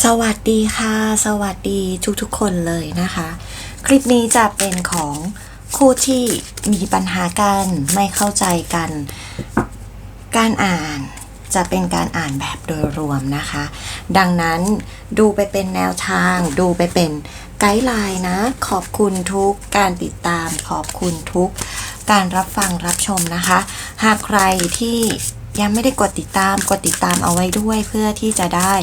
สวัสดีค่ะ สวัสดีทุกๆคนเลยนะคะ คลิปนี้จะเป็นของคู่ที่มีปัญหากันไม่เข้าใจกัน การอ่านจะเป็นการอ่านแบบโดยรวมนะคะ ดังนั้นดูไปเป็นแนวทาง ดูไปเป็นไกด์ไลน์นะ ขอบคุณทุกการติดตาม ขอบคุณทุกการรับฟังรับชมนะคะ หากใครที่ ยังไม่ได้กดติดตามกดติดตามเอาไว้ด้วยเพื่อที่จะได้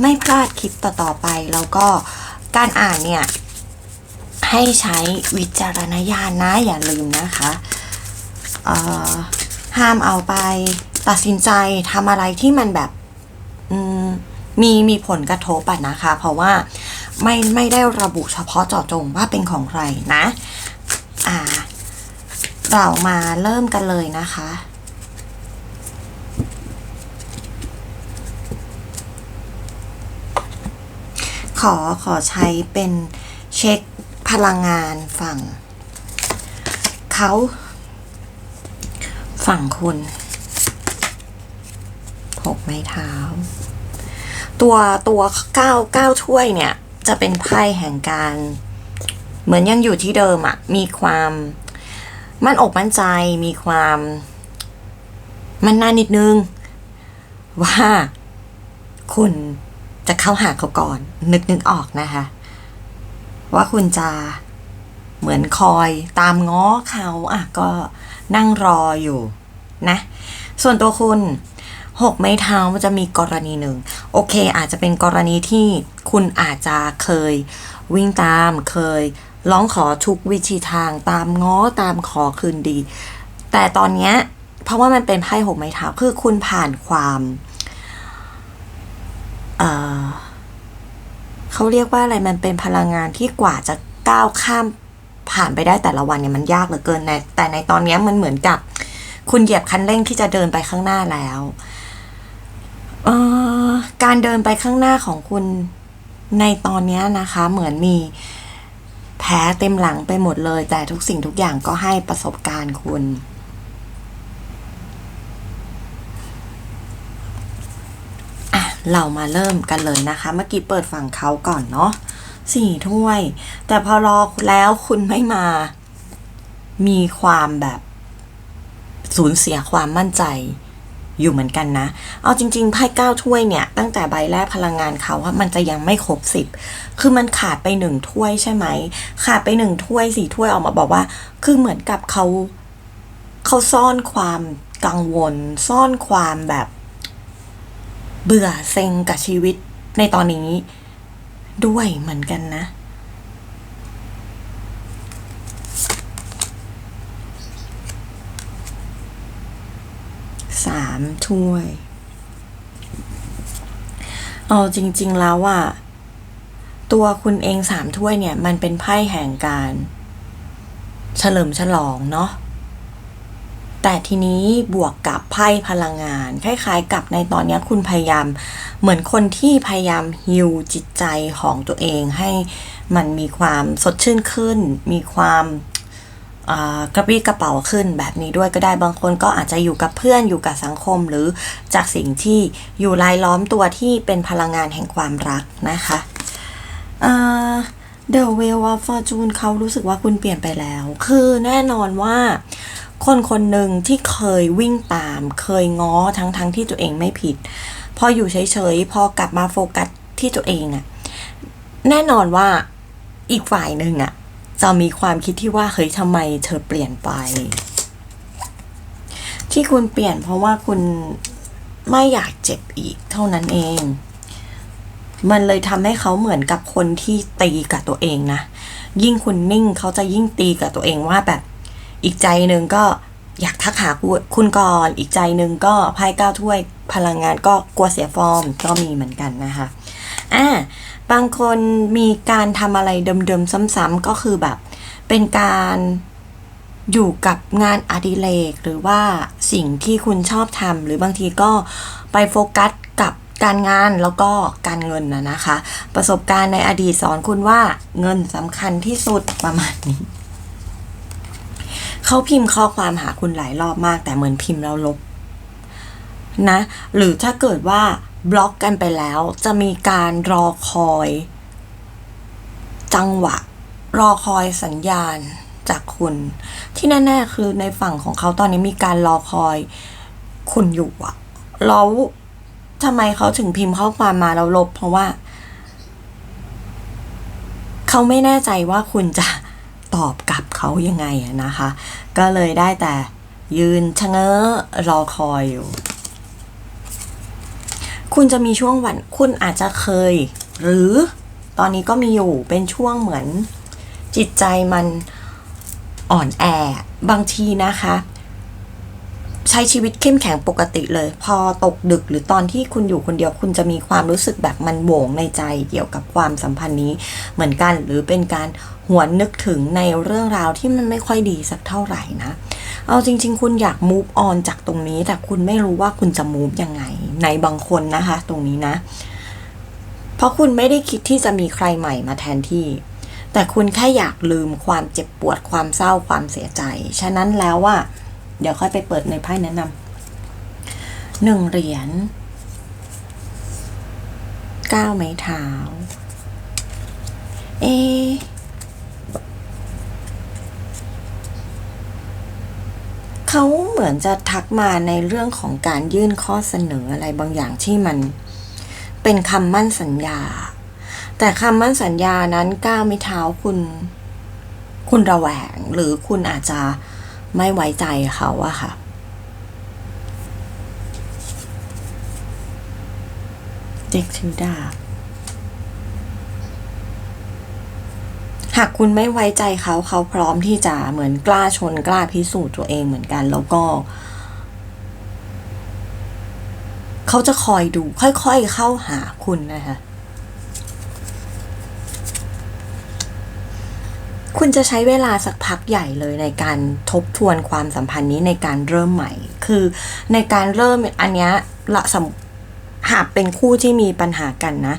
ไม่พลาดคลิปต่อๆไป แล้วก็การอ่านเนี่ย ให้ใช้วิจารณญาณนะอย่าลืมนะคะห้ามเอาไปตัดสินใจทำอะไรที่มันแบบมมีมีผลกระทบอะนะคะ เพราะว่าไม่ไม่ได้ระบุเฉพาะเจาะจงว่าเป็นของใครนะ อ่า เรามาเริ่มกันเลยนะคะ อขอใช้เป็นเช็คพลังงานฝั่งเขาฝั่งคุณหกไม้เท้า ตัวตัวเก้าเก้าถ้วยเนี่ย จะเป็นไพ่แห่งการ เหมือนยังอยู่ที่เดิมอะมีความมั่นอกมั่นใจมีความมันนานิดนึง ว่าคุณ จะเข้าหาเขาก่อน นึกนึกออกนะคะ ว่าคุณจะเหมือนคอยตามง้อเขาอะก็นั่งรออยู่นะ ส่วนตัวคุณหกไม้เท้ามันจะมีกรณีหนึ่ง โอเค อาจจะเป็นกรณีที่คุณอาจจะเคยวิ่งตามเคยร้องขอทุกวิธีทางตามง้อตามขอคืนดี แต่ตอนเนี้ยเพราะว่ามันเป็นไพ่หกไม้เท้าคือคุณผ่านความ เขาเรียกว่าอะไรมันเป็นพลังงานที่กว่าจะก้าวข้ามผ่านไปได้แต่ละวันเนี่ยมันยากเหลือเกินในแต่ในตอนนี้มันเหมือนกับ คุณเหยียบคันเร่งที่จะเดินไปข้างหน้าแล้วการเดินไปข้างหน้าของคุณในตอนนี้นะคะ เหมือนมีแผลเต็มหลังไปหมดเลย แต่ทุกสิ่งทุกอย่างก็ให้ประสบการณ์คุณ อะ เรามาเริ่มกันเลยนะคะ เมื่อกี้เปิดฝั่งเขาก่อนเนาะสี่ถ้วย แต่พอรอแล้วคุณไม่มา มีความแบบสูญเสียความมั่นใจอยู่เหมือนกันนะ เอาจริงๆ ไพ่เก้าถ้วยเนี่ย ตั้งแต่ใบแรกพลังงานเขาว่ามันจะยังไม่ครบสิบ คือมันขาดไปหนึ่งถ้วยใช่ไหม ขาดไปหนึ่งถ้วยสี่ถ้วยออกมาบอกว่า คือเหมือนกับเขาเขาซ่อนความกังวล ซ่อนความแบบ เบื่อเซ็งกับชีวิตในตอนนี้ด้วยเหมือนกันนะ สามถ้วย เอาจริง ๆ แล้วอะตัวคุณเองสามถ้วยเนี่ย มันเป็นไพ่แห่งการ เฉลิมฉลองเนาะ แต่ทีนี้บวกกับไพ่พลังงาน คล้ายๆ กับในตอนนี้คุณพยายาม เหมือนคนที่พยายามฮิวจิตใจของตัวเองให้มันมีความสดชื่นขึ้น มีความกระปรี้กระเป๋าขึ้นแบบนี้ด้วยก็ได้บางคนก็อาจจะอยู่กับเพื่อนอยู่กับสังคม หรือจากสิ่งที่อยู่รายล้อมตัวที่เป็นพลังงานแห่งความรักนะคะเดอะเวลวอฟฟอร์จูนเขารู้สึกว่าคุณเปลี่ยนไปแล้ว คือแน่นอนว่า คนคนหนึ่งที่เคยวิ่งตาม เคยง้อทั้งทั้งที่ตัวเองไม่ผิด พออยู่เฉยๆ พอกลับมาโฟกัสที่ตัวเองอะแน่นอนว่าอีกฝ่ายหนึ่งอะจะมีความคิดที่ว่าเฮ้ยทำไมเธอเปลี่ยนไป ที่คุณเปลี่ยนเพราะว่าคุณไม่อยากเจ็บอีกเท่านั้นเอง มันเลยทำให้เขาเหมือนกับคนที่ตีกับตัวเองนะ ยิ่งคุณนิ่งเขาจะยิ่งตีกับตัวเองว่าแบบ อีกใจหนึ่งก็อยากทักหาคุณก่อน อีกใจหนึ่งก็ไพ่เก้าถ้วยพลังงานก็กลัวเสียฟอร์มก็มีเหมือนกันนะคะอ่าบางคนมีการทำอะไรเดิมๆซ้ำๆก็คือแบบ เป็นการอยู่กับงานอดิเรกหรือว่าสิ่งที่คุณชอบทำหรือบางทีก็ไปโฟกัสกับการงานแล้วก็การเงินนะนะคะ ประสบการณ์ในอดีตสอนคุณว่าเงินสำคัญที่สุดประมาณนี้ เขาพิมพ์ข้อความหาคุณหลายรอบมาก แต่เหมือนพิมพ์แล้วลบนะ หรือถ้าเกิดว่าบล็อกกันไปแล้ว จะมีการรอคอย จังหวะ รอคอยสัญญาณจากคุณ ที่แน่ๆคือในฝั่งของเขาตอนนี้มีการรอคอย คุณอยู่อะแล้วทำไมเขาถึงพิมพ์ข้อความมาแล้วลบ เพราะว่า เขาไม่แน่ใจว่าคุณจะตอบกลับ เขายังไงนะคะ ก็เลยได้แต่ยืนชะเง้อรอคอยอยู่ คุณจะมีช่วงวันคุณอาจจะเคย หรือตอนนี้ก็มีอยู่เป็นช่วงเหมือนจิตใจมันอ่อนแอบางทีนะคะ ช้ชีวิตเข้มแข็งปกติเลย พอตกดึกหรือตอนที่คุณอยู่คนเดียวคุณจะมีความรู้สึกแบบมันโหวงในใจเกี่ยวกับความสัมพันธ์นี้เหมือนกัน หรือเป็นการหวนนึกถึงในเรื่องราวที่มันไม่ค่อยดีสักเท่าไหร่นะ เอาจริง ๆ คุณอยาก move on จากตรงนี้ แต่คุณไม่รู้ว่าคุณจะ move ยังไง ในบางคนนะคะ ตรงนี้นะ เพราะคุณไม่ได้คิดที่จะมีใครใหม่มาแทนที่แต่คุณแค่อยากลืมความเจ็บปวดความเศร้าความเสียใจ ฉะนั้นแล้วว่า เดี๋ยวค่อยไปเปิดในไพ่แนะนำหนึ่งเหรียญเก้าไม้เท้า เอ เขาเหมือนจะทักมาในเรื่องของการยื่นข้อเสนออะไรบางอย่างที่มันเป็นคำมั่นสัญญา แต่คำมั่นสัญญานั้นก้าวไม่เท้าคุณ คุณระแวงหรือคุณอาจจะ ไม่ไว้ใจเขาอะค่ะ เด็กถือดาบหากคุณไม่ไว้ใจเขาเขาพร้อมที่จะเหมือนกล้าชนกล้าพิสูจน์ตัวเองเหมือนกัน แล้วก็ เขาจะคอยดูค่อยๆเข้าหาคุณนะคะ คุณจะใช้เวลาสักพักใหญ่เลยในการทบทวนความสัมพันธ์นี้ในการเริ่มใหม่ คือในการเริ่มอันเนี้ยละสำหากเป็นคู่ที่มีปัญหากันนะ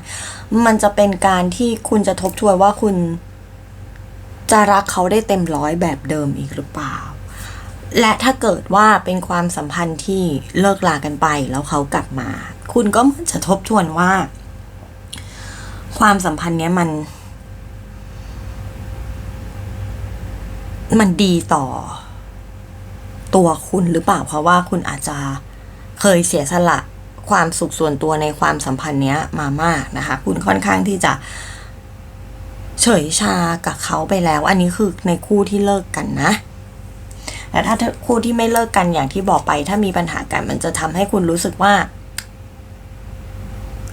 มันจะเป็นการที่คุณจะทบทวนว่าคุณ จะรักเขาได้เต็มร้อยแบบเดิมอีกหรือเปล่า และถ้าเกิดว่าเป็นความสัมพันธ์ที่เลิกลากันไปแล้วเขากลับมา คุณก็จะทบทวนว่า ความสัมพันธ์เนี้ยมัน มันดีต่อ ตัวคุณหรือเปล่าเพราะว่าคุณอาจจะเคยเสียสละความสุขส่วนตัวในความสัมพันธ์เนี้ยมามากนะคะ คุณค่อนข้างที่จะ เฉยชากับเขาไปแล้ว อันนี้คือในคู่ที่เลิกกันนะแต่ถ้าคู่ที่ไม่เลิกกันอย่างที่บอกไป ถ้ามีปัญหากันมันจะทำให้คุณรู้สึกว่า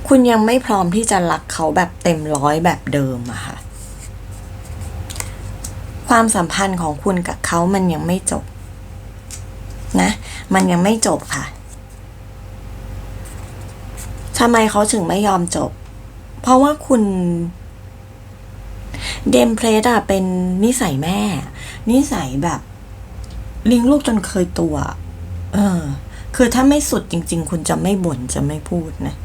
คุณยังไม่พร้อมที่จะรักเขาแบบเต็มร้อยแบบเดิมอะค่ะ ความสัมพันธ์ของคุณกับเขามันยังไม่จบ นะ มันยังไม่จบค่ะทำไมเขาถึงไม่ยอมจบ เพราะว่าคุณเดมเพลสอะเป็นนิสัยแม่ นิสัยแบบเลี้ยงลูกจนเคยตัว เออ คือถ้าไม่สุดจริง ๆ คุณจะไม่บ่นจะไม่พูดนะ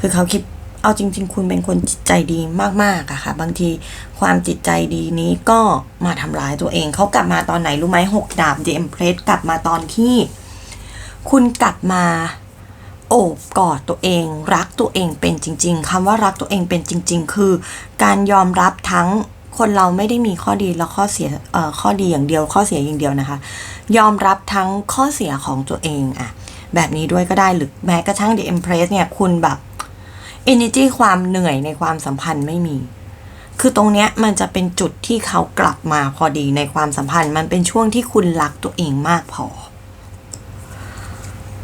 คือเขาคิด เอาจริง ๆ คุณเป็นคนจิตใจดีมากๆอะค่ะ บางทีความจิตใจดีนี้ก็มาทำร้ายตัวเอง เขากลับมาตอนไหนรู้ไหมหกดาบเดมเพลสกลับมาตอนที่ คุณกลับมาโอบกอดตัวเอง รักตัวเองเป็นจริง ๆคำว่ารักตัวเองเป็นจริง ๆ คือ การยอมรับทั้งคนเราไม่ได้มีข้อดีและข้อเสียข้อดีอย่างเดียว ข้อเสียอย่างเดียวนะคะ ยอมรับทั้งข้อเสียของตัวเองอะแบบนี้ด้วยก็ได้หรือแม้กระทั่ง The Empress เนี่ยคุณแบบ energy ความเหนื่อยในความสัมพันธ์ไม่มี คือตรงเนี้ยมันจะเป็นจุดที่เขากลับมาพอดีในความสัมพันธ์ มันเป็นช่วงที่คุณรักตัวเองมากพอ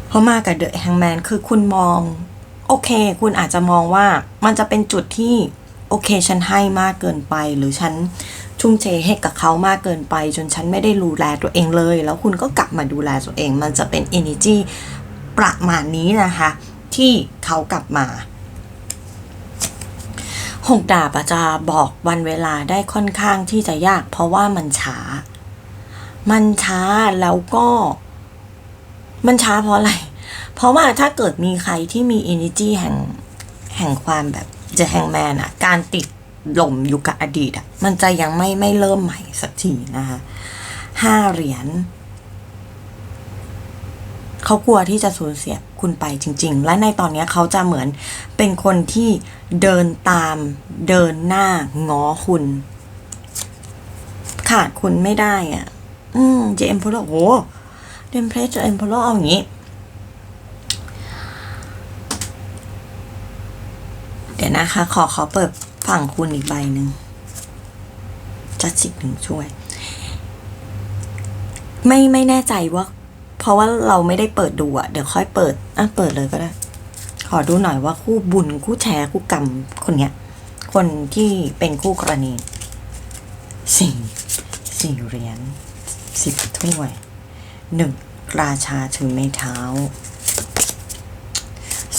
เพราะมากับเดอะแฮงแมนคือคุณมอง โอเค คุณอาจจะมองว่ามันจะเป็นจุดที่ โอเค ฉันให้มากเกินไป หรือฉันชุ่มเทให้กับเขามากเกินไป จนฉันไม่ได้ดูแลตัวเองเลย แล้วคุณก็กลับมาดูแลตัวเอง มันจะเป็น energy ประมาณนี้นะคะ ที่เขากลับมา หกดาบจจะบอกวันเวลาได้ค่อนข้างที่จะยาก เพราะว่ามันช้า มันช้าแล้วก็ มันช้าเพราะอะไร เพราะว่าถ้าเกิดมีใครที่มี energy แห่งแห่งความแบบจะแห่งแมนอะการติดหล่มอยู่กับอดีตอะมันจะยังไม่ไม่เริ่มใหม่สักทีนะคะห้าเหรียญเขากลัวที่จะสูญเสีย คุณไปจริง ๆ และในตอนนี้เขาจะเหมือนเป็นคนที่เดินตามเดินหน้าง้อคุณ ขาดคุณไม่ได้อะ อืมเจมพลโอ้เดมเพลสเจมพลเอาอย่างนี้ เดี๋ยวนะคะ ขอขอเปิดฝั่งคุณอีกใบหนึ่งจัดสิกหนึ่งช่วย ไม่ไม่แน่ใจว่า เพราะว่าเราไม่ได้เปิดดูอะเดี๋ยวค่อยเปิดอะเปิดเลยก็ได้ ขอดูหน่อยว่าคู่บุญคู่แชร์คู่กรรมคนเนี้ย คนที่เป็นคู่กรณีสี่สี่เหรียญสิบถ้วยหนึ่งราชาถือไม้เท้า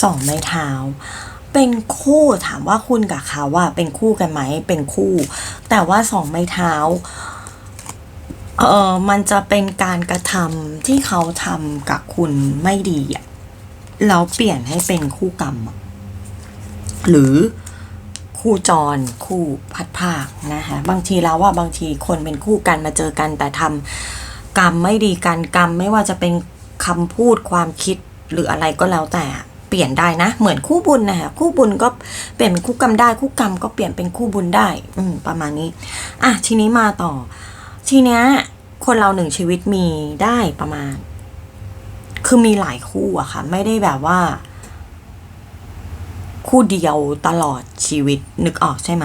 สองไม้เท้า เป็นคู่ถามว่าคุณกับเขาว่าเป็นคู่กันไหมเป็นคู่ แต่ว่าสองไม้เท้า เออมันจะเป็นการกระทำที่เขาทำกับคุณไม่ดีอะแล้วเปลี่ยนให้เป็นคู่กรรม หรือคู่จรคู่พัดภาคนะคะบางทีแล้วว่าบางทีคนเป็นคู่กันมาเจอกันแต่ทำกรรมไม่ดีกันกรรมไม่ว่าจะเป็นคำพูดความคิดหรืออะไรก็แล้วแต่เปลี่ยนได้นะ เหมือนคู่บุญนะคะคู่บุญก็เปลี่ยนเป็นคู่กรรมได้ คู่กรรมก็เปลี่ยนเป็นคู่บุญได้ อืประมาณนี้ อะทีนี้มาต่อ ทีเนี้ยคนเราหนึ่งชีวิตมีได้ประมาณ คือมีหลายคู่อะค่ะ ไม่ได้แบบว่า คู่เดียวตลอดชีวิตนึกออกใช่ไหม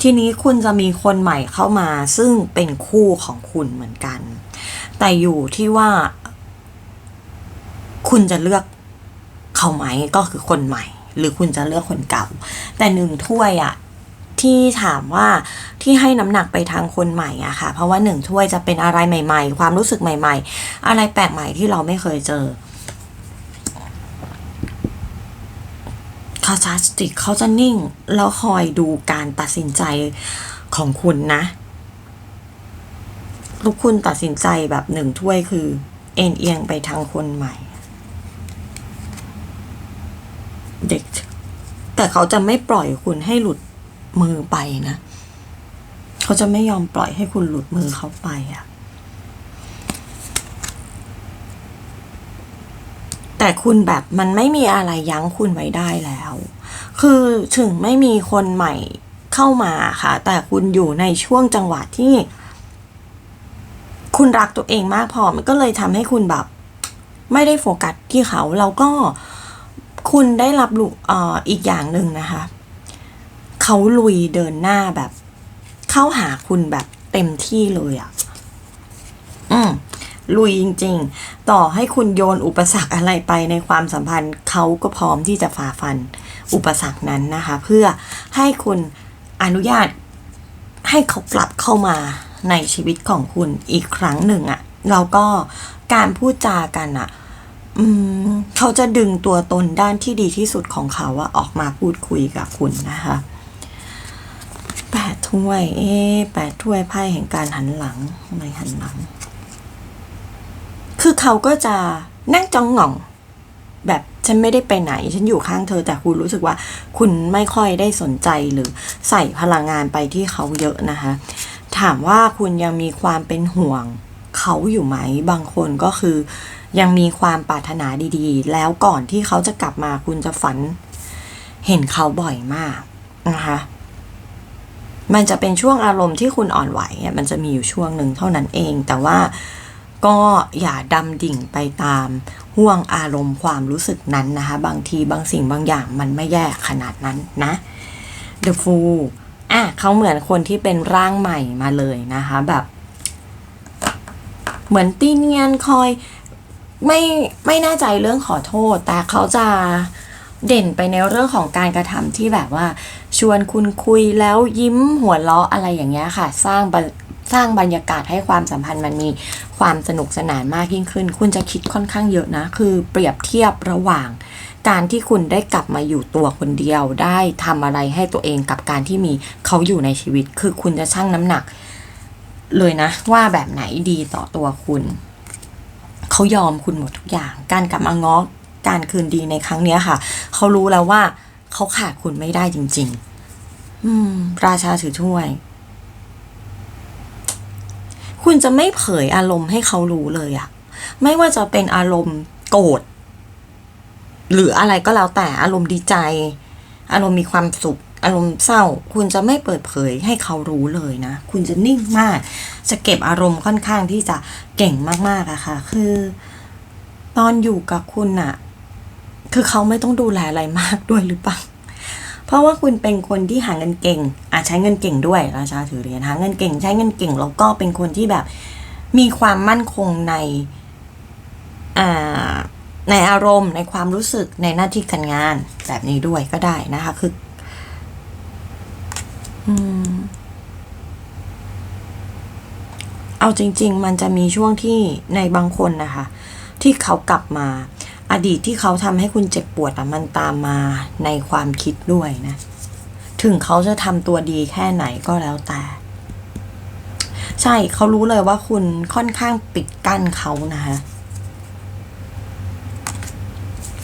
ทีนี้คุณจะมีคนใหม่เข้ามา ซึ่งเป็นคู่ของคุณเหมือนกัน แต่อยู่ที่ว่า คุณจะเลือกเขาไหมก็คือคนใหม่ หรือคุณจะเลือกคนเก่า แต่หนึ่งถ้วยอะ ที่ถามว่าที่ให้น้ำหนักไปทางคนใหม่อะค่ะ เพราะว่าหนึ่งถ้วยจะเป็นอะไรใหม่ ๆ ความรู้สึกใหม่ ๆ อะไรแปลกใหม่ที่เราไม่เคยเจอเขาชาร์จติกเขาจะนิ่ง แล้วคอยดูการตัดสินใจของคุณนะลูกคุณตัดสินใจแบบหนึ่งถ้วยคือ เอ็นเอียงไปทางคนใหม่ เด็ก แต่เขาจะไม่ปล่อยคุณให้หลุด มือไปนะ เขาจะไม่ยอมปล่อยให้คุณหลุดมือเขาไปอะแต่คุณแบบมันไม่มีอะไรยั้งคุณไว้ได้แล้ว คือถึงไม่มีคนใหม่เข้ามาค่ะ แต่คุณอยู่ในช่วงจังหวะที่ คุณรักตัวเองมากพอมันก็เลยทำให้คุณแบบ ไม่ได้โฟกัสที่เขาแล้วก็คุณได้รับรู้ออีกอย่างหนึ่งนะคะ เขาลุยเดินหน้าแบบ เข้าหาคุณแบบเต็มที่เลยอะ่ะ อืมลุยจริง ๆ ต่อให้คุณโยนอุปสรรคอะไรไปในความสัมพันธ์ เขาก็พร้อมที่จะฝ่าฟันอุปสรรคนั้นนะคะ เพื่อให้คุณอนุญาตให้เขากลับเข้ามาในชีวิตของคุณอีกครั้งหนึ่งอะ่ะแล้วก็การพูดจากันอะ่ะอืมเขาจะดึงตัวตนด้านที่ดีที่สุดของเขาอะออกมาพูดคุยกับคุณนะคะ แปดถ้วย เอ๊แปดถ้วยไพ่แห่งการหันหลังทำไมหันหลัง คือเขาก็จะนั่งจ้องหง่อง แบบฉันไม่ได้ไปไหน ฉันอยู่ข้างเธอ แต่คุณรู้สึกว่า คุณไม่ค่อยได้สนใจหรือใส่พลังงานไปที่เขาเยอะนะคะ ถามว่าคุณยังมีความเป็นห่วง เขาอยู่ไหม บางคนก็คือ ยังมีความปรารถนาดีๆ แล้วก่อนที่เขาจะกลับมาคุณจะฝัน เห็นเขาบ่อยมากนะคะ มันจะเป็นช่วงอารมณ์ที่คุณอ่อนไหวอะมันจะมีอยู่ช่วงหนึ่งเท่านั้นเอง แต่ว่าก็อย่าดำดิ่งไปตามห่วงอารมณ์ความรู้สึกนั้นนะคะ บางทีบางสิ่งบางอย่างมันไม่แย่ขนาดนั้นนะ The Fool อะเขาเหมือนคนที่เป็นร่างใหม่มาเลยนะคะแบบ เหมือนตีเนียนคอยไม่ไม่แน่ใจเรื่องขอโทษ แต่เขาจะ เด่นไปในเรื่องของการกระทำที่แบบว่า ชวนคุณคุยแล้วยิ้มหัวเราะอะไรอย่างเงี้ยค่ะ สร้างสร้างบรรยากาศให้ความสัมพันธ์มันมีความสนุกสนานมากยิ่งขึ้น คุณจะคิดค่อนข้างเยอะนะ คือเปรียบเทียบระหว่าง การที่คุณได้กลับมาอยู่ตัวคนเดียว ได้ทำอะไรให้ตัวเองกับการที่มีเขาอยู่ในชีวิต คือคุณจะชั่งน้ำหนัก เลยนะ ว่าแบบไหนดีต่อตัวคุณ เขายอมคุณหมดทุกอย่าง การกลับมาง้อ การคืนดีในครั้งเนี้ยค่ะ เขารู้แล้วว่าเขาขาดคุณไม่ได้จริง ๆ อืม ราชาถือถ้วย คุณจะไม่เผยอารมณ์ให้เขารู้เลยอะไม่ว่าจะเป็นอารมณ์โกรธหรืออะไรก็แล้วแต่อารมณ์ดีใจ อารมณ์มีความสุข อารมณ์เศร้า คุณจะไม่เปิดเผยให้เขารู้เลยนะ คุณจะนิ่งมาก จะเก็บอารมณ์ค่อนข้างที่จะเก่งมากๆอะค่ะ คือ ตอนอยู่กับคุณอะ คือเขาไม่ต้องดูแลอะไรมากด้วยหรือเปล่า เพราะว่าคุณเป็นคนที่หาเงินเก่งอาจใช้เงินเก่งด้วยราชาถือเหรียญหาเงินเก่งใช้เงินเก่งแล้วก็เป็นคนที่แบบมีความมั่นคงในอในอารมณ์ในความรู้สึกในหน้าที่การงานแบบนี้ด้วยก็ได้นะคะ คืออืมเอาจริง ๆ มันจะมีช่วงที่ในบางคนนะคะ ที่เขากลับมา อดีตที่เขาทำให้คุณเจ็บปวดอะมันตามมาในความคิดด้วยนะ ถึงเขาจะทำตัวดีแค่ไหนก็แล้วแต่ ใช่เขารู้เลยว่าคุณค่อนข้างปิดกั้นเขานะคะ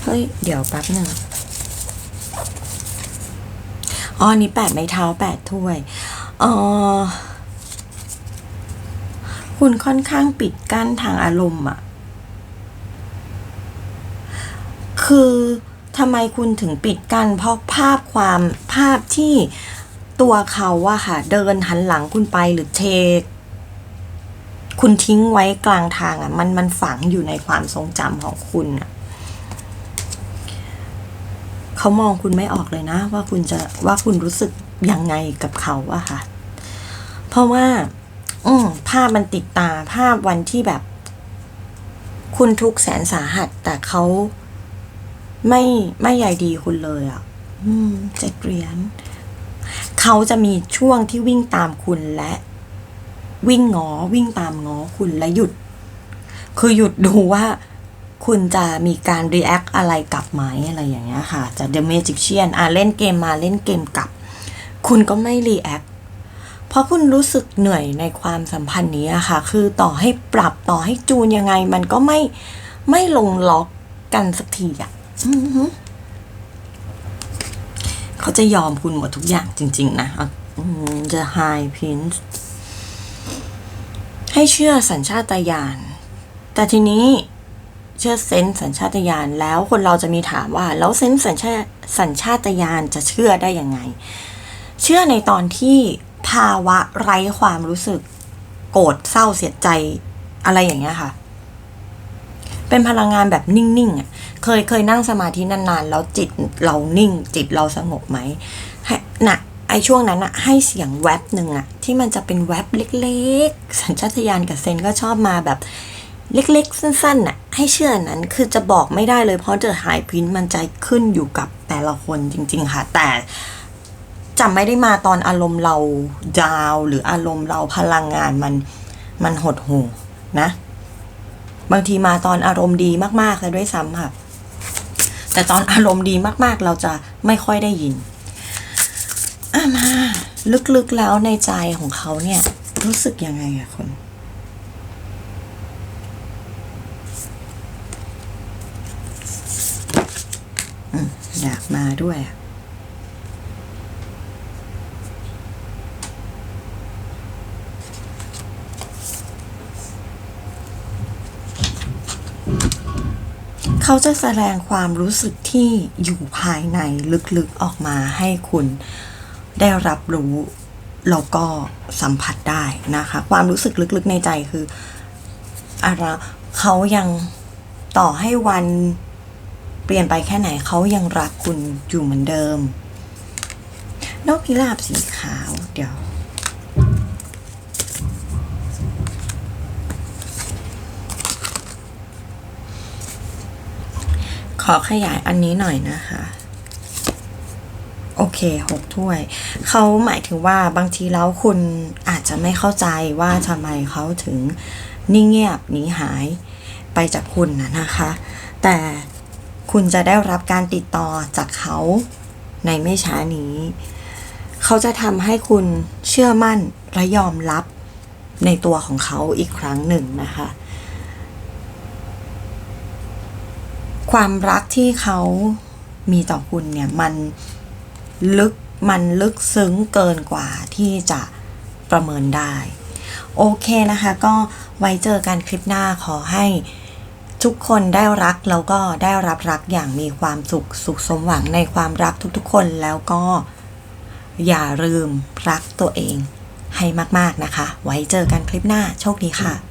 เฮ้ย เดี๋ยวแป๊บหนึ่งอ๋อนนี้แปดไม้เท้าแปดถ้วยเออคุณค่อนข้างปิดกั้นทางอารมณ์อะ คือทำไมคุณถึงปิดกั้นเพราะภาพความภาพที่ตัวเขาอะค่ะ เดินหันหลังคุณไปหรือเทคุณทิ้งไว้กลางทางอะมันมันฝังอยู่ในความทรงจำของคุณอะเขามองคุณไม่ออกเลยนะ ว่าคุณจะว่าคุณรู้สึกยังไงกับเขาอะค่ะ เพราะว่า อืมภาพมันติดตาภาพวันที่แบบ คุณทุกแสนสาหัส แต่เขา ไม่ไม่ใยดีคุณเลยอะอืมเจ็ดเหรียญเขาจะมีช่วงที่วิ่งตามคุณและ วิ่งงอวิ่งตามงอคุณและหยุด คือหยุดดูว่า คุณจะมีการ react อะไรกลับไหมอะไรอย่างเงี้ยค่ะจะ The Magician อะเล่นเกมมาเล่นเกมกลับ คุณก็ไม่ react เพราะคุณรู้สึกเหนื่อยในความสัมพันธ์นี้อะค่ะ คือต่อให้ปรับต่อให้จูนยังไง มันก็ไม่ไม่ลงล็อกกันสักทีอะ เขาจะยอมคุณหมดทุกอย่างจริง ๆ นะเอาอืม The High Prince ให้เชื่อสัญชาตญาณ แต่ทีนี้เชื่อเซนสัญชาตญาณแล้วคนเราจะมีถามว่า แล้วเซนสัญชาสัญชาตญาณจะเชื่อได้ยังไง เชื่อในตอนที่ภาวะไร้ความรู้สึก โกรธเศร้าเสียใจอะไรอย่างเงี้ยค่ะ เป็นพลังงานแบบนิ่งๆอะเคยเคยนั่งสมาธินานๆ แล้วจิตเรานิ่ง จิตเราสงบไหมให้น่ะไอช่วงนั้นอะให้เสียงแวบหนึ่งอะที่มันจะเป็นแวบเล็กๆ สัญชาตญาณกับเซนก็ชอบมาแบบเล็กๆ สั้นๆน่ะให้เชื่อนั้นคือจะบอกไม่ได้เลยเพราะเดอะไฮพินมันจะขึ้นอยู่กับแต่ละคนจริง ๆ ค่ะ แต่จะไม่ได้มาตอนอารมณ์เราดาว หรืออารมณ์เราพลังงานมันมันหดหูนะ บางทีมาตอนอารมณ์ดีมากๆเลยด้วยซ้ำค่ะ แต่ตอนอารมณ์ดีมากๆ เราจะไม่ค่อยได้ยินอะมาลึกๆแล้วในใจของเขาเนี่ย รู้สึกยังไงอะคุณอยากมาด้วยอะ เขาจะแสดงความรู้สึกที่อยู่ภายในลึกๆออกมาให้คุณได้รับรู้แล้วก็สัมผัสได้นะคะ ความรู้สึกลึกๆในใจคืออะไรเขายังต่อให้วันเปลี่ยนไปแค่ไหนเขายังรักคุณอยู่เหมือนเดิมนกพิราบสีขาวเดี๋ยว อขยายอันนี้หน่อยนะคะ โอเคหกถ้วย เขาหมายถึงว่าบางทีแล้วคุณอาจจะไม่เข้าใจว่าทำไมเขาถึงนิ่งเงียบหนีหายไปจากคุณนะนะคะ แต่คุณจะได้รับการติดต่อจากเขาในไม่ช้านี้ เขาจะทำให้คุณเชื่อมั่นและยอมรับในตัวของเขาอีกครั้งหนึ่งนะคะ ความรักที่เขามีต่อคุณเนี่ยมันลึกมันลึกซึ้งเกินกว่าที่จะประเมินได้ โอเคนะคะ ก็ไว้เจอกันคลิปหน้าขอให้ทุกคนได้รักแล้วก็ได้รับรักอย่างมีความสุขสุขสมหวังในความรักทุกๆคนแล้วก็อย่าลืมรักตัวเองให้มากๆนะคะ ไว้เจอกันคลิปหน้าโชคดีค่ะ